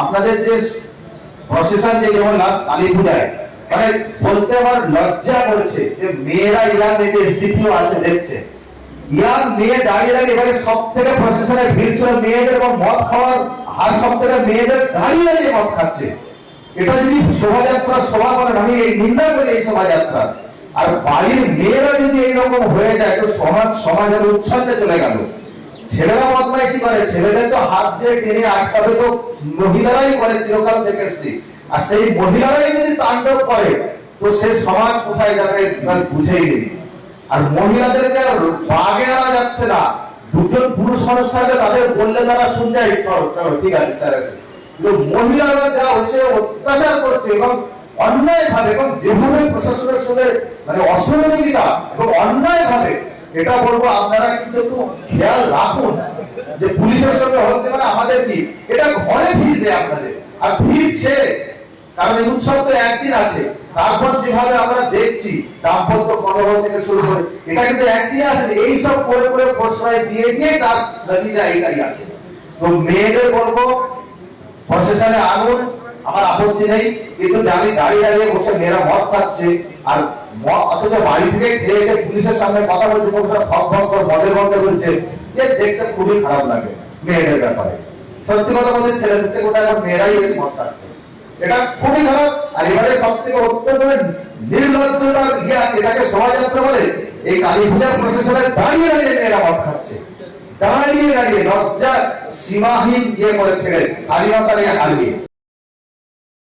আপনাদের যে প্রসেসন যে যেমন লাস্ট কালী পূজায় মানে বলতে আমার লজ্জা করেছে যে মেয়েরা ইয়ার মেয়েদের এসডিপিও আছে, দেখছে। ইয়ার মেয়ে দাঁড়িয়ে দাঁড়িয়ে এবারে সব থেকে প্রসেসনে ভিড় মেয়েদের এবং মদ খাওয়ার হার সব থেকে মেয়েদের দাঁড়িয়ে দাঁড়িয়ে মদ খাচ্ছে। এটা যদি শোভাযাত্রা শোভা করেন আমি এই নিন্দা করি এই শোভাযাত্রা আর বাড়ির মেয়েরা যদি এইরকম হয়ে যায়, তো সমাজ সমাজের উচ্ছন্নে চলে গেল। ছেলেরা বদমাইশি করে, ছেলেদের তো হাত দিয়ে টেনে আটকাবে তো মহিলারাই করে চিরকাল থেকে স্ত্রী আর সেই মহিলারাই যদি তাণ্ডব করে, তো সে সমাজ কোথায় যাবে বুঝেই নেই। আর মহিলাদেরকে বাগে আনা যাচ্ছে না। দুজন পুরুষ মানুষ থাকলে তাদের বললে তারা শুনছে, "এই চলো চলো, ঠিক আছে, স্যার কিন্তু মহিলারা যা হচ্ছে, অত্যাচার করছে এবং অন্যায় ভাবে এবং যেভাবে প্রশাসনের সঙ্গে মানে অসহযোগিতা এবং অন্যায় ভাবে এটা বলব, আপনারা কিন্তু একটু খেয়াল রাখুন যে পুলিশের সঙ্গে হচ্ছে মানে আমাদের কি? এটা ঘরে ভিড়বে আপনাদের। আর ভিড়ছে কারণ এই উৎসব তো একদিন আছে। তারপর যেভাবে আমরা দেখছি, দাম্পত্য কলহ থেকে শুরু করে, এটা কিন্তু একদিন আছে এই সব করে করে প্রশ্রয় দিয়ে দিয়ে তার নতিজা এটাই আছে। তো মেয়েদের বলব, প্রশাসনে আনুন আমার আপত্তি নেই, কিন্তু জানি দাঁড়িয়ে দাঁড়িয়ে বসে মেয়েরা মদ খাচ্ছে, আর অথচ বাড়ি থেকে খেয়ে এসে পুলিশের সামনে কথা বলছে প্রফেসর ফক ফক করে মদের মধ্যে বলছে, যে দেখতে খুবই খারাপ লাগে মেয়েদের ব্যাপারে। সত্যি কথা বলতে ছেলেদের থেকে কোথায় এখন মেয়েরাই এসে মদ খাচ্ছে? এটা খুবই খারাপ, আর এবারে সব থেকে অত্যন্ত আছে এটাকে শোভাযাত্রা বলে, এই কালী পূজার প্রশাসনে দাঁড়িয়ে দাঁড়িয়ে মেয়েরা মদ খাচ্ছে। দাঁড়িয়ে দাঁড়িয়ে লজ্জা সীমাহীন ইয়ে করে ছেড়ে স্বাধীনতা নিয়ে হারিয়ে।